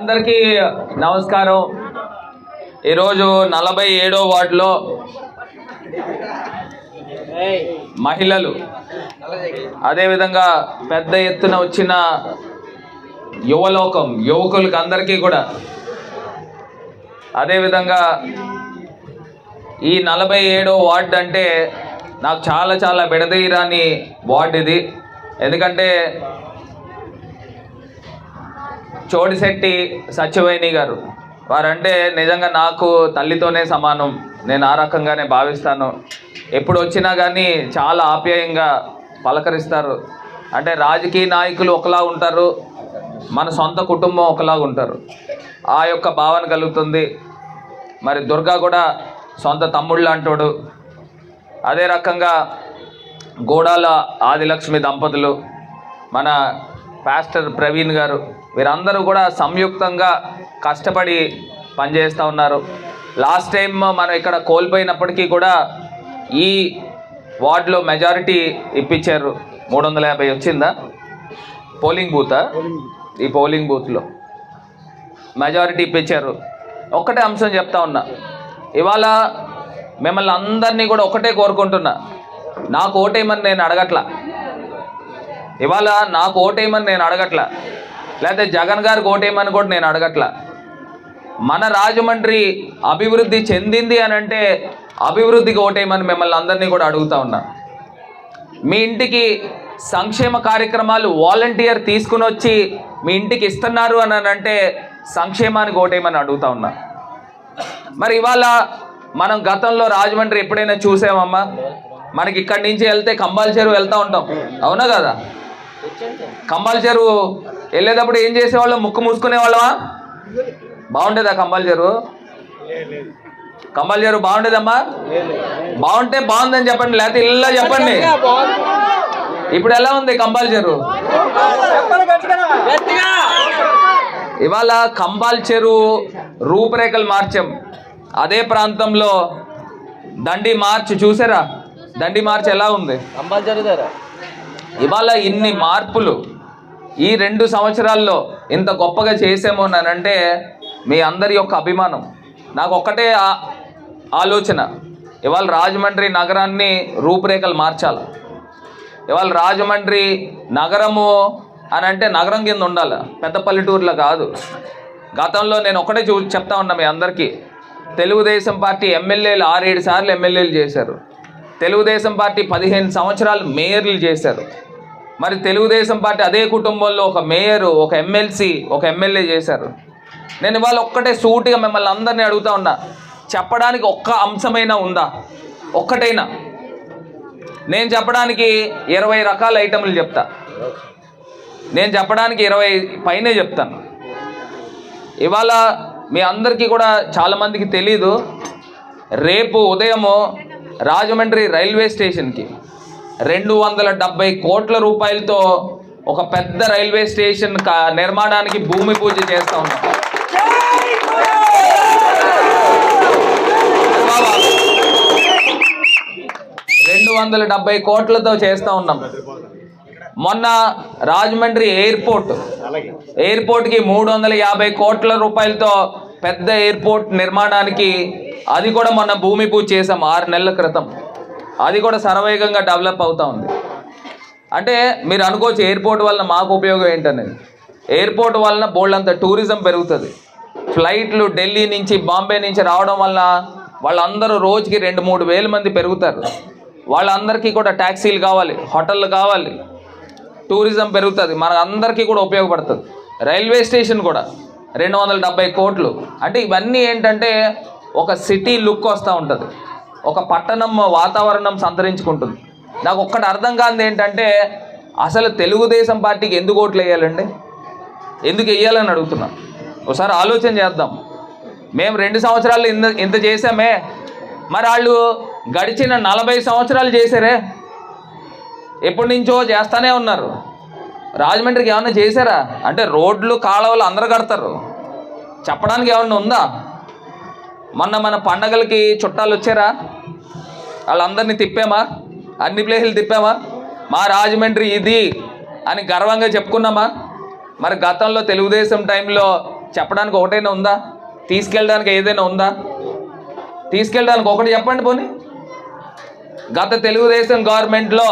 అందరికీ నమస్కారం. ఈరోజు నలభై ఏడో వార్డులో మహిళలు అదేవిధంగా పెద్ద ఎత్తున వచ్చిన యువలోకం యువకులకు అందరికీ కూడా. అదేవిధంగా ఈ నలభై ఏడో వార్డు అంటే నాకు చాలా చాలా విడదీయరాని వార్డు ఇది. ఎందుకంటే చోడిశెట్టి సత్యవేణి గారు వారంటే నిజంగా నాకు తల్లితోనే సమానం. నేను ఆ రకంగానే భావిస్తాను. ఎప్పుడు వచ్చినా కానీ చాలా ఆప్యాయంగా పలకరిస్తారు. అంటే రాజకీయ నాయకులు ఒకలా ఉంటారు మన సొంత కుటుంబం ఒకలా ఉంటారు. ఆ యొక్క భావన కలుగుతుంది. మరి దుర్గా కూడా సొంత తమ్ముళ్ళు అంటాడు అదే రకంగా గోడాల ఆదిలక్ష్మి దంపతులు మన పాస్టర్ ప్రవీణ్ గారు. వీరందరూ కూడా సంయుక్తంగా కష్టపడి పనిచేస్తూ ఉన్నారు. లాస్ట్ టైం మనం ఇక్కడ కోల్పోయినప్పటికీ కూడా ఈ వార్డులో మెజారిటీ ఇప్పించారు. మూడు వందల యాభై వచ్చిందా? పోలింగ్ బూతా? ఈ పోలింగ్ బూత్లో. మెజారిటీ ఇప్పించారు. ఒక్కటే అంశం చెప్తా ఉన్నా. ఇవాళ మిమ్మల్ని అందరినీ కూడా ఒకటే కోరుకుంటున్నా. నాకు ఓటేయమని నేను అడగట్లా. ఇవాళ నాకు ఓటేయమని నేను అడగట్లా. లేకపోతే జగన్ గారికి ఓటేయమని కూడా నేను అడగట్లా. మన రాజమండ్రి అభివృద్ధి చెందింది అని అంటే అభివృద్ధికి ఓటేయమని మిమ్మల్ని అందరినీ కూడా అడుగుతా ఉన్నా. మీ ఇంటికి సంక్షేమ కార్యక్రమాలు వాలంటీర్ తీసుకుని వచ్చి మీ ఇంటికి ఇస్తున్నారు అని అంటే సంక్షేమానికి ఓటేయమని అడుగుతా ఉన్నా. మరి ఇవాళ మనం గతంలో రాజమండ్రి ఎప్పుడైనా చూసామమ్మా? మనకి ఇక్కడి నుంచి వెళ్తే కంబాల్ చెరువు వెళ్తూ ఉంటాం. అవునా కదా? కంబాల చెరువు వెళ్ళేటప్పుడు ఏం చేసేవాళ్ళం? ముక్కు మూసుకునే వాళ్ళమా? బాగుండేదా కంబాల చెరువు? కంబాల చెరువు బాగుండేదమ్మా? బాగుంటే బాగుందని చెప్పండి లేకపోతే ఇలా చెప్పండి. ఇప్పుడు ఎలా ఉంది కంబాల చెరువు? ఇవాళ కంబాల్ చెరువు రూపురేఖలు మార్చాం. అదే ప్రాంతంలో దండి మార్చ్ చూసారా? దండి మార్చ్ ఎలా ఉంది? ఇవాళ ఇన్ని మార్పులు ఈ రెండు సంవత్సరాల్లో ఇంత గొప్పగా చేసాము అని అంటే మీ అందరి యొక్క అభిమానం. నాకు ఒక్కటే ఆలోచన. ఇవాళ రాజమండ్రి నగరాన్ని రూపురేఖలు మార్చాలి? ఇవాళ రాజమండ్రి నగరము అని అంటే నగరం కింద ఉండాలి? పెద్ద పల్లెటూరులో కాదు. గతంలో నేను ఒకటే చూ చెప్తా ఉన్నా మీ అందరికీ. తెలుగుదేశం పార్టీ ఎమ్మెల్యేలు ఆరేడు సార్లు ఎమ్మెల్యేలు చేశారు. తెలుగుదేశం పార్టీ పదిహేను సంవత్సరాలు మేయర్లు చేశారు. మరి తెలుగుదేశం పార్టీ అదే కుటుంబంలో ఒక మేయరు ఒక ఎమ్మెల్సీ ఒక ఎమ్మెల్యే చేశారు. నేను ఇవాళ ఒక్కటే సూటిగా మిమ్మల్ని అందరినీ అడుగుతా ఉన్నా. చెప్పడానికి ఒక్క అంశమైనా ఉందా? ఒక్కటైనా. నేను చెప్పడానికి ఇరవై రకాల ఐటెంలు చెప్తా. నేను చెప్పడానికి ఇరవై పైనే చెప్తాను. ఇవాళ మీ అందరికీ కూడా చాలామందికి తెలీదు. రేపు ఉదయము రాజమండ్రి రైల్వే స్టేషన్కి రెండు వందల డెబ్బై కోట్ల రూపాయలతో ఒక పెద్ద రైల్వే స్టేషన్ నిర్మాణానికి భూమి పూజ చేస్తా ఉన్నాం. రెండు వందల డెబ్బై కోట్లతో చేస్తా ఉన్నాం. మొన్న రాజమండ్రి ఎయిర్పోర్ట్ ఎయిర్పోర్ట్కి మూడు వందల యాభై కోట్ల రూపాయలతో పెద్ద ఎయిర్పోర్ట్ నిర్మాణానికి అది కూడా మొన్న భూమి పూజ చేసాం ఆరు నెలల క్రితం. అది కూడా శరవేగంగా డెవలప్ అవుతూ ఉంది. అంటే మీరు అనుకోవచ్చు ఎయిర్పోర్ట్ వలన మాకు ఉపయోగం ఏంటనేది. ఎయిర్పోర్ట్ వలన బోల్డంత టూరిజం పెరుగుతుంది. ఫ్లైట్లు ఢిల్లీ నుంచి బాంబే నుంచి రావడం వల్ల వాళ్ళందరూ రోజుకి రెండు మూడు వేల మంది పెరుగుతారు. వాళ్ళందరికీ కూడా ట్యాక్సీలు కావాలి హోటళ్ళు కావాలి. టూరిజం పెరుగుతుంది. మన అందరికీ కూడా ఉపయోగపడుతుంది. రైల్వే స్టేషన్ కూడా రెండు వందల డెబ్బై కోట్లు. అంటే ఇవన్నీ ఏంటంటే ఒక సిటీ లుక్ వస్తూ ఉంటుంది. ఒక పట్టణం వాతావరణం సంతరించుకుంటుంది. నాకు ఒక్కటి అర్థం కానిది ఏంటంటే అసలు తెలుగుదేశం పార్టీకి ఎందుకు ఓట్లు వేయాలండి? ఎందుకు వేయాలని అడుగుతున్నా. ఒకసారి ఆలోచన చేద్దాం. మేము రెండు సంవత్సరాలు ఇంత ఇంత చేసామే మరి వాళ్ళు గడిచిన నలభై సంవత్సరాలు చేశారే. ఎప్పటి నుంచో చేస్తానే ఉన్నారు. రాజమండ్రికి ఏమన్నా చేశారా? అంటే రోడ్లు కాలువలు అందరు కడతారు. చెప్పడానికి ఏమన్నా ఉందా? మొన్న మన పండగలకి చుట్టాలు వచ్చారా? వాళ్ళందరినీ తిప్పామా? అన్ని ప్లేసులు తిప్పామా? మా రాజమండ్రి ఇది అని గర్వంగా చెప్పుకున్నామా? మరి గతంలో తెలుగుదేశం టైంలో చెప్పడానికి ఒకటైనా ఉందా? తీసుకెళ్ళడానికి ఏదైనా ఉందా? తీసుకెళ్ళడానికి ఒకటి చెప్పండి పోనీ. గత తెలుగుదేశం గవర్నమెంట్లో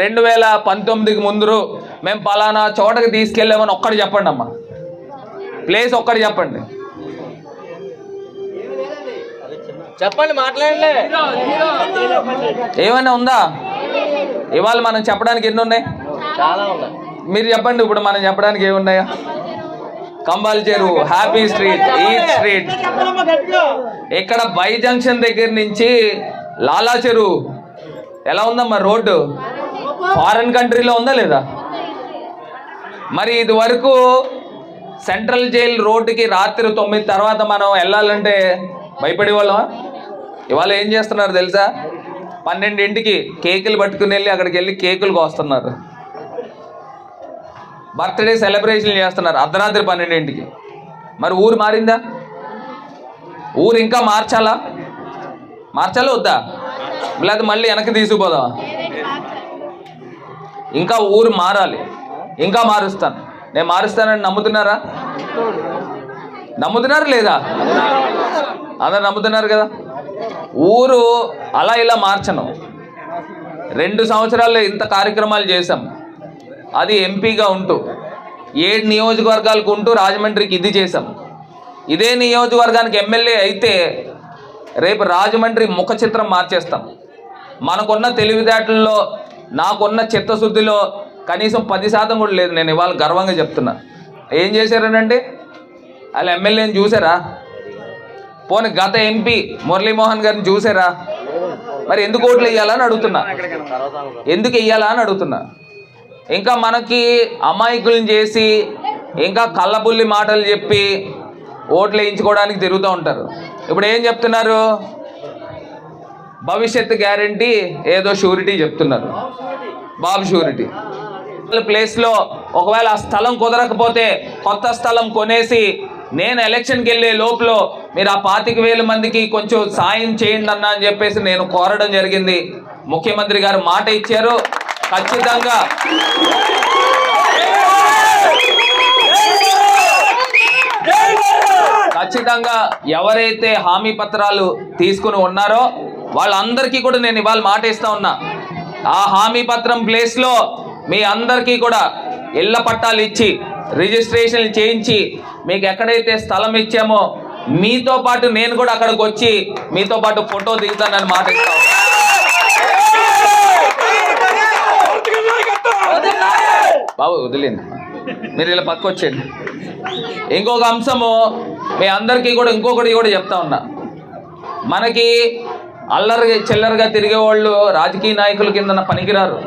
రెండు వేల పంతొమ్మిదికి ముందు మేము పలానా చోటకి తీసుకెళ్ళామని ఒక్కటి చెప్పండి అమ్మా ప్లేస్ ఒక్కటి చెప్పండి. చెప్పండి మాట్లాడండి. ఏమైనా ఉందా? ఇవాళ మనం చెప్పడానికి ఎన్ని ఉన్నాయి చాలా ఉన్నాయి. మీరు చెప్పండి ఇప్పుడు మనం చెప్పడానికి ఏమున్నాయా? Kambal Cheruvu happy street eat street. ఇక్కడ బై జంక్షన్ దగ్గర నుంచి లాలా చెరువు. ఎలా ఉందమ్మా రోడ్డు? ఫారెన్ కంట్రీలో ఉందా లేదా? మరి ఇది వరకు సెంట్రల్ జైల్ రోడ్డుకి రాత్రి తొమ్మిది తర్వాత మనం వెళ్ళాలంటే భయపడే వాళ్ళమా ఇవాళ ఏం చేస్తున్నారు తెలుసా? పన్నెండింటికి కేకులు పట్టుకుని వెళ్ళి అక్కడికి వెళ్ళి కేకులు కోస్తున్నారు. బర్త్డే సెలబ్రేషన్ చేస్తున్నారు అర్ధరాత్రి పన్నెండింటికి. మరి ఊరు మారిందా? ఊరు ఇంకా మార్చాలా? మార్చాలా వద్దా? లేదా మళ్ళీ వెనక్కి తీసుకుపోదామా? ఇంకా ఊరు మారాలి. ఇంకా మారుస్తాను. నేను మారుస్తానని నమ్ముతున్నారా? నమ్ముతున్నారు లేదా? అందరు నమ్ముతున్నారు కదా? ఊరు అలా ఇలా మార్చను. రెండు సంవత్సరాలు ఇంత కార్యక్రమాలు చేశాం. అది ఎంపీగా ఉంటూ ఏడు నియోజకవర్గాలకు ఉంటూ రాజమండ్రికి ఇది చేశాం. ఇదే నియోజకవర్గానికి ఎమ్మెల్యే అయితే రేపు రాజమండ్రి ముఖ చిత్రం మార్చేస్తాం. మనకున్న తెలివితేటల్లో నాకున్న చిత్తశుద్ధిలో కనీసం పది శాతం కూడా లేదు. నేను ఇవాళ గర్వంగా చెప్తున్నా. ఏం చేశారనండి వాళ్ళ ఎమ్మెల్యేని చూసారా? పోనీ గత ఎంపీ మురళీమోహన్ గారిని చూసారా? మరి ఎందుకు ఓట్లు వేయాలని అడుగుతున్నా. ఎందుకు వెయ్యాలా అని అడుగుతున్నా. ఇంకా మనకి అమాయకులను చేసి ఇంకా కళ్ళబుల్లి మాటలు చెప్పి ఓట్లు వేయించుకోవడానికి తిరుగుతూ ఉంటారు. ఇప్పుడు ఏం చెప్తున్నారు? భవిష్యత్ గ్యారంటీ ఏదో షూరిటీ చెప్తున్నారు. బాబు షూరిటీ. ప్లేస్లో ఒకవేళ ఆ స్థలం కుదరకపోతే కొత్త స్థలం కొనేసి నేను ఎలక్షన్కి వెళ్ళే లోపల మీరు ఆ పాతిక వేల మందికి కొంచెం సాయం చేయండి అన్న అని చెప్పేసి నేను కోరడం జరిగింది. ముఖ్యమంత్రి గారు మాట ఇచ్చారు. ఖచ్చితంగా. ఖచ్చితంగా ఎవరైతే హామీ పత్రాలు తీసుకుని ఉన్నారో వాళ్ళందరికీ కూడా నేను ఇవాళ మాట ఇస్తా ఉన్నా. ఆ హామీ పత్రం ప్లేస్లో మీ అందరికీ కూడా ఇళ్ళ పట్టాలు ఇచ్చి రిజిస్ట్రేషన్లు చేయించి మీకు ఎక్కడైతే స్థలం ఇచ్చామో మీతో పాటు నేను కూడా అక్కడికి వచ్చి మీతో పాటు ఫోటో దిగుతానని మాట ఇస్తా బాబు వదిలేండి మీరు ఇలా పక్కొచ్చేయండి ఇంకొక అంశము మీ అందరికీ కూడా ఇంకొకటి కూడా చెప్తా ఉన్నా. మనకి అల్లరి చిల్లరగా తిరిగే వాళ్ళు రాజకీయ నాయకుల కింద పనికిరారు.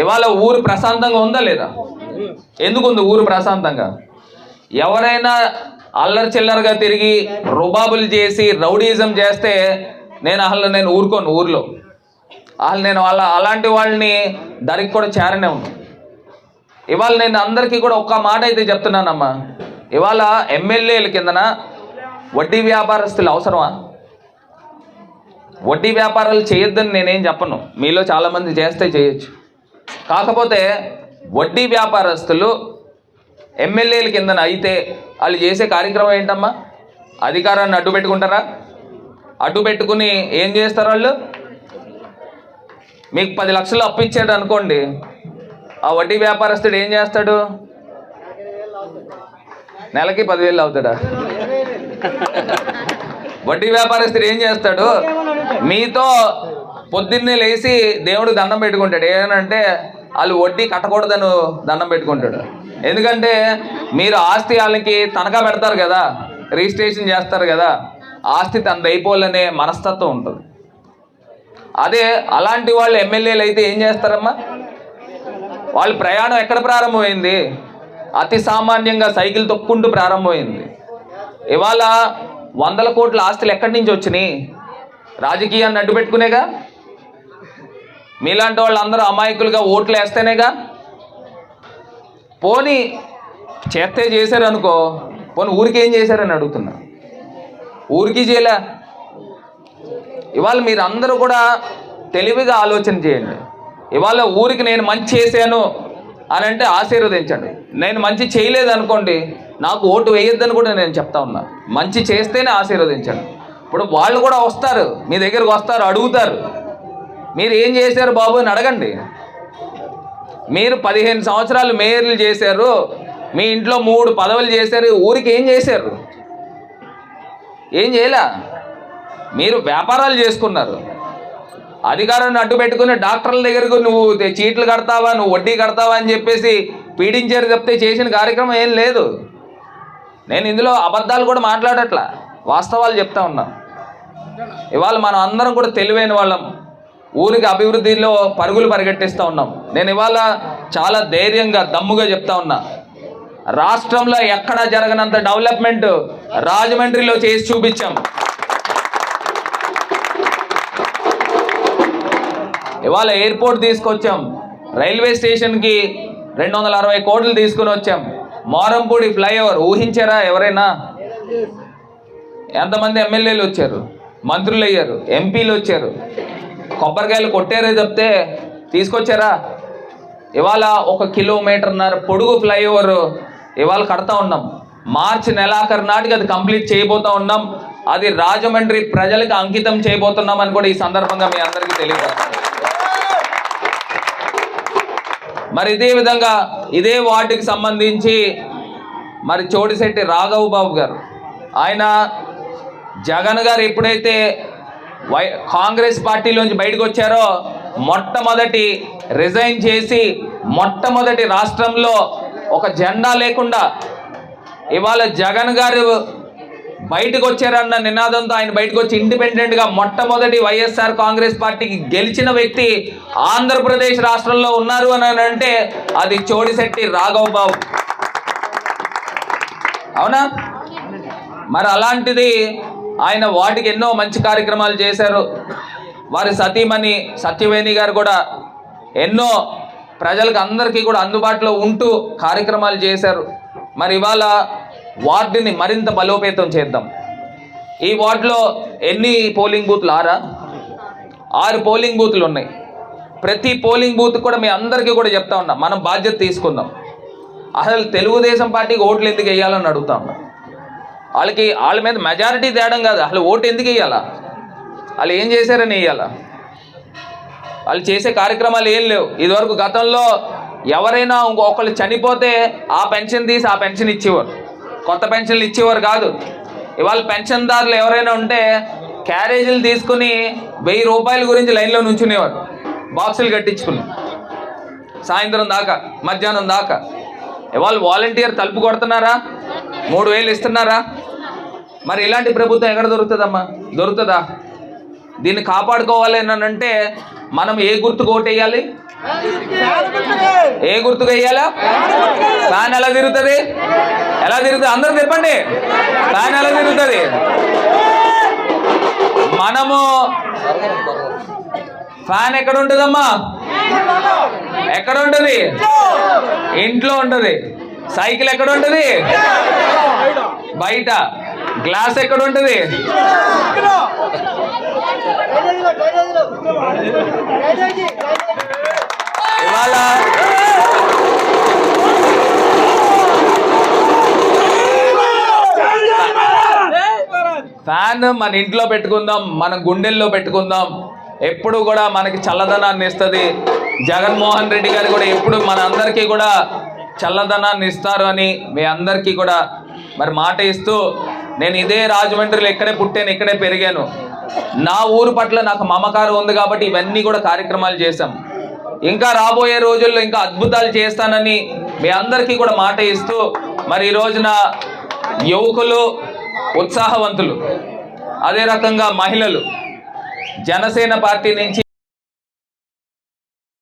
ఇవాళ ఊరు ప్రశాంతంగా ఉందా లేదా? ఎందుకు ఉంది ఊరు ప్రశాంతంగా? ఎవరైనా అల్లరి చిల్లరగా తిరిగి రుబాబులు చేసి రౌడీజం చేస్తే నేను అసలు నేను ఊరుకోను ఊర్లో. అసలు నేను వాళ్ళ అలాంటి వాళ్ళని దరికి కూడా చేరనే ఉన్నాను ఇవాళ నేను అందరికీ కూడా ఒక్క మాట అయితే చెప్తున్నానమ్మా. ఇవాళ ఎమ్మెల్యేల కిందన వడ్డీ వ్యాపారస్తులు అవసరమా? వడ్డీ వ్యాపారాలు చేయొద్దని నేనేం చెప్పను. మీలో చాలామంది చేస్తే చేయొచ్చు. కాకపోతే వడ్డీ వ్యాపారస్తులు ఎమ్మెల్యేల కిందన అయితే వాళ్ళు చేసే కార్యక్రమం ఏంటమ్మా? అధికారాన్ని అడ్డు పెట్టుకుంటారా? అడ్డు పెట్టుకుని ఏం చేస్తారు వాళ్ళు? మీకు పది లక్షలు అప్పు ఇచ్చాడు అనుకోండి ఆ వడ్డీ వ్యాపారస్తుడు ఏం చేస్తాడు? నెలకి పదివేలు అవుతాడా? వడ్డీ వ్యాపారస్తుడు ఏం చేస్తాడు? మీతో పొద్దున్నే లేచి దేవుడు దండం పెట్టుకుంటాడు. ఏమనంటే వాళ్ళు వడ్డీ కట్టకూడదని దండం పెట్టుకుంటాడు. ఎందుకంటే మీరు ఆస్తి వాళ్ళకి తనఖా పెడతారు కదా రిజిస్ట్రేషన్ చేస్తారు కదా ఆస్తి తనది అయిపోవాలనే మనస్తత్వం ఉంటుంది. అదే అలాంటి వాళ్ళు ఎమ్మెల్యేలు అయితే ఏం చేస్తారమ్మా? వాళ్ళ ప్రయాణం ఎక్కడ ప్రారంభమైంది? అతి సామాన్యంగా సైకిల్ తొక్కుంటూ ప్రారంభమైంది. ఇవాళ వందల కోట్ల ఆస్తులు ఎక్కడి నుంచి వచ్చినాయి? రాజకీయాన్ని అడ్డు పెట్టుకునేగా మీలాంటి వాళ్ళందరూ అమాయకులుగా ఓట్లు వేస్తేనేగా పోనీ చేస్తే చేశారనుకో అనుకో పోనీ ఊరికి ఏం చేశారని అడుగుతున్నా. ఊరికి చేయలే. ఇవాళ మీరు అందరూ కూడా తెలివిగా ఆలోచన చేయండి. ఇవాళ ఊరికి నేను మంచి చేశాను అని అంటే ఆశీర్వదించండి. నేను మంచి చేయలేదు అనుకోండి నాకు ఓటు వేయొద్దని కూడా నేను చెప్తా ఉన్నా. మంచి చేస్తేనే ఆశీర్వదించండి. ఇప్పుడు వాళ్ళు కూడా వస్తారు మీ దగ్గరకు వస్తారు అడుగుతారు. మీరు ఏం చేశారు బాబు అని అడగండి. మీరు పదిహేను సంవత్సరాలు మేయర్లు చేశారు మీ ఇంట్లో మూడు పదవులు చేశారు ఊరికి ఏం చేశారు? ఏం చేయలే? మీరు వ్యాపారాలు చేసుకున్నారు. అధికారాన్ని అడ్డు పెట్టుకుని డాక్టర్ల దగ్గరకు నువ్వు చీట్లు కడతావా నువ్వు వడ్డీ కడతావా అని చెప్పేసి పీడించారు చెప్తే చేసిన కార్యక్రమం ఏం లేదు. నేను ఇందులో అబద్ధాలు కూడా మాట్లాడట్లా. వాస్తవాలు చెప్తా ఉన్నా. ఇవాళ మనం అందరం కూడా తెలివైన వాళ్ళం. ఊరికి అభివృద్ధిలో పరుగులు పరిగెట్టిస్తూ ఉన్నాం. నేను ఇవాళ చాలా ధైర్యంగా దమ్ముగా చెప్తా ఉన్నా. రాష్ట్రంలో ఎక్కడ జరగనంత డెవలప్మెంట్ రాజమండ్రిలో చేసి చూపించాం. ఇవాళ ఎయిర్పోర్ట్ తీసుకొచ్చాం. రైల్వే స్టేషన్కి రెండు వందల అరవై కోట్లు తీసుకుని వచ్చాం. మోరంపూడి ఫ్లైఓవర్ ఊహించారా ఎవరైనా? ఎంతమంది ఎమ్మెల్యేలు వచ్చారు? మంత్రులు అయ్యారు ఎంపీలు వచ్చారు. కొబ్బరికాయలు కొట్టారే చెప్తే తీసుకొచ్చారా? ఇవాళ ఒక కిలోమీటర్న్నర పొడుగు ఫ్లైఓవర్ ఇవాళ కడతా ఉన్నాం. మార్చి నెలాఖరు నాటికి అది కంప్లీట్ చేయబోతా ఉన్నాం. అది రాజమండ్రి ప్రజలకు అంకితం చేయబోతున్నాం అని కూడా ఈ సందర్భంగా మీ అందరికీ తెలియజేస్తాను మరి ఇదే విధంగా ఇదే వార్డుకి సంబంధించి మరి చోటిశెట్టి రాఘవ్ బాబు గారు ఆయన జగన్ గారు ఎప్పుడైతే వై కాంగ్రెస్ పార్టీలోంచి బయటకు వచ్చారో మొట్టమొదటి రిజైన్ చేసి మొట్టమొదటి రాష్ట్రంలో ఒక జెండా లేకుండా ఇవాళ జగన్ గారు బయటకు వచ్చారన్న నినాదంతో ఆయన బయటకు వచ్చి ఇండిపెండెంట్గా మొట్టమొదటి వైఎస్ఆర్ కాంగ్రెస్ పార్టీకి గెలిచిన వ్యక్తి ఆంధ్రప్రదేశ్ రాష్ట్రంలో ఉన్నారు అని అంటే అది చోడిశెట్టి రాఘవ్ బాబు అవునా? మరి అలాంటిది ఆయన వాటికి ఎన్నో మంచి కార్యక్రమాలు చేశారు. వారి సతీమణి సత్యవేణి గారు కూడా ఎన్నో ప్రజలకు అందరికీ కూడా అందుబాటులో ఉంటూ కార్యక్రమాలు చేశారు. మరి ఇవాళ వార్డుని మరింత బలోపేతం చేద్దాం. ఈ వార్డులో ఎన్ని పోలింగ్ బూత్లు? ఆరా? ఆరు పోలింగ్ బూత్లు ఉన్నాయి. ప్రతి పోలింగ్ బూత్ కూడా మీ అందరికీ కూడా చెప్తా ఉన్నా. మనం బాధ్యత తీసుకుందాం. అసలు తెలుగుదేశం పార్టీకి ఓట్లు ఎందుకు వేయాలని అడుగుతా ఉన్నా. వాళ్ళకి వాళ్ళ మీద మెజారిటీ తేడం కాదు. అసలు ఓటు ఎందుకు ఇవ్వాలా వాళ్ళు ఏం చేశారని వేయాలా వాళ్ళు చేసే కార్యక్రమాలు ఏం లేవు. ఇదివరకు గతంలో ఎవరైనా ఇంకొకళ్ళు చనిపోతే ఆ పెన్షన్ తీసి ఆ పెన్షన్ ఇచ్చేవారు. కొత్త పెన్షన్లు ఇచ్చేవారు కాదు. ఇవాళ పెన్షన్దారులు ఎవరైనా ఉంటే క్యారేజీలు తీసుకుని వెయ్యి రూపాయల గురించి లైన్లో నుంచునేవారు. బాక్సులు కట్టించుకుని. సాయంత్రం దాకా మధ్యాహ్నం దాకా. ఇవాళ వాలంటీర్ తలుపు కొడుతున్నారా? మూడు వేలు ఇస్తున్నారా? మరి ఇలాంటి ప్రభుత్వం ఎక్కడ దొరుకుతుందమ్మా? దొరుకుతుందా? దీన్ని కాపాడుకోవాలి అంటే మనం ఏ గుర్తుకు ఓటేయాలి ఏ గుర్తుకు వేయాలా? ఫ్యాన్ ఎలా తిరుగుతుంది? ఎలా తిరుగుతుంది? అందరూ చెప్పండి ఫ్యాన్ ఎలా తిరుగుతుంది? మనము ఫ్యాన్ ఎక్కడ ఉంటుందమ్మా ఎక్కడ ఉంటుంది ఇంట్లో ఉంటుంది. సైకిల్ ఎక్కడ ఉంటుంది బయట. గ్లాస్ ఎక్కడ ఉంటుంది ఇవాళ ఫ్యాన్ మన ఇంట్లో పెట్టుకుందాం మన గుండెల్లో పెట్టుకుందాం. ఎప్పుడు కూడా మనకి చల్లదనాన్ని ఇస్తుంది. జగన్మోహన్ రెడ్డి గారు కూడా ఎప్పుడు మన అందరికీ కూడా చల్లదనాన్ని ఇస్తారు అని మీ అందరికీ కూడా మరి మాట ఇస్తూ నేను ఇదే రాజమండ్రిలో ఇక్కడే పుట్టాను ఇక్కడే పెరిగాను. నా ఊరు పట్ల నాకు మమకారం ఉంది కాబట్టి ఇవన్నీ కూడా కార్యక్రమాలు చేశాం. ఇంకా రాబోయే రోజుల్లో ఇంకా అద్భుతాలు చేస్తానని మీ అందరికీ కూడా మాట ఇస్తూ మరి ఈ రోజున యువకులు ఉత్సాహవంతులు అదే రకంగా మహిళలు జనసేన పార్టీ నుంచి